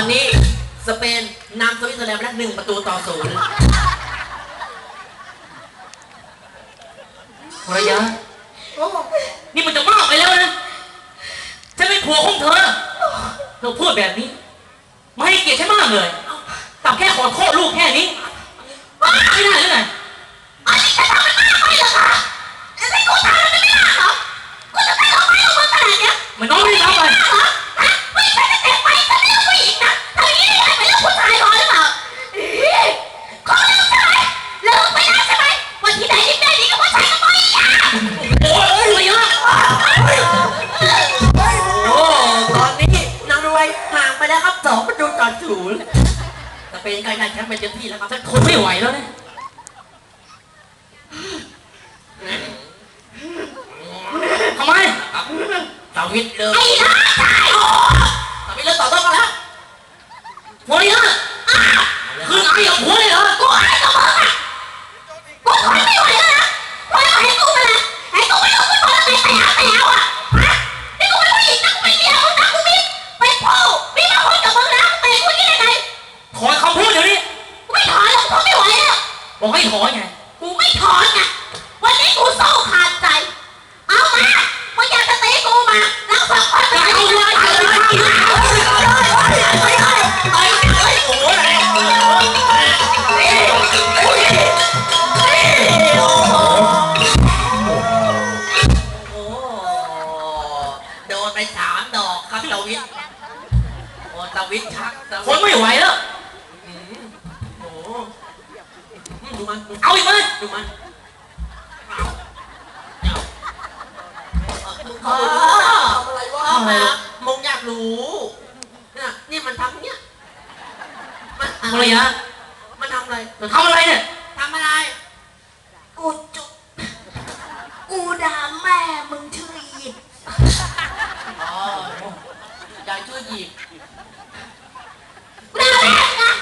นำสวิตเซอร์แลนด์ไปแล้วหนึ่งประตูต่อศูนย์ภรรยาโอ้นี่มันจะมากไปแล้วนะฉันเป็นผัวของเธอเธอพูดแบบนี้ ไม่ให้เกียรติฉันมากเลยตับแค่ขอโทษลูกแค่นี้ แล้วครับสองประตูต่อศูนย์แต่เป็นการแข่งขันเป็นเต็มที่แล้วครับฉันทนไม่ไหวแล้วเนี่ยทำไมสวิตเลิกไอ้ร้าชายโอ้สวิตเลิกต่อต้นมาแล้ว ภรรยาคือไอ้กับผัวเลยเหรอ กูไอ้กับมึงอะกูทนไม่ไหวแล้วนะพอแล้วให้กูมาละให้กูไม่รู้กูทนอะไรแต่แล้วแต่แล้วอะฮะนี่กูเป็นผู้หญิงนะกูเป็นเมียมึงนะกูมีเป็นผู้มีมาคุยกับมึงนะแต่กูนี่ได้ไง ถอนคำพูดเดี๋ยวนี้ กูไม่ถอนหรอกกูไม่ไหวแล้ว บอกให้ถอนไง กูไม่ถอนไงวันนี้กูโซ่ขาดใจ เอามามึงอยากจะตีกูมาเราสองคนจะเอาเลยเอาเลยเอาเลยเอาเลยเอาเลยโอ้ยโดนไปสามดอกครับสวิตโอ้สวิตชักสทวินตไม่ไหวแล้ว โอ้ ดูมันเอาอีกไหมดูมันเออพ่อครับมึงอยากรู้เนี่ยนี่มันทำเนี้ยมันภรรยามันทำอะไรเธอทำอะไรเนี่ยทำอะไร กูจุกกูด่าแม่มึงชื่อหยิบอ๋อยายช่วยหยิบ กูด่าแม่มึงนะ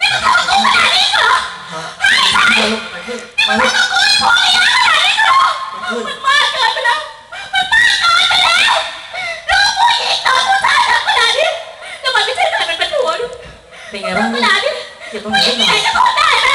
นี่มึงทำกับกูขนาดนี้เหรอ มาขึ้น มาขึ้นกูไม่พอเลยนะขนาดนี้เหรอมาขึ้นมันมากเกินไปแล้ว มันมากเกินไปแล้วลูกผู้หญิงโดนผู้ชายทำขนาดนี้ทำไมไม่ใช่ใครมันเป็นผัวด้วยเป็นไงบ้างขเนี่ยนาดนี้เจ็บตรงไหนผู้หญิงบ้างที่ไหนจะทนได้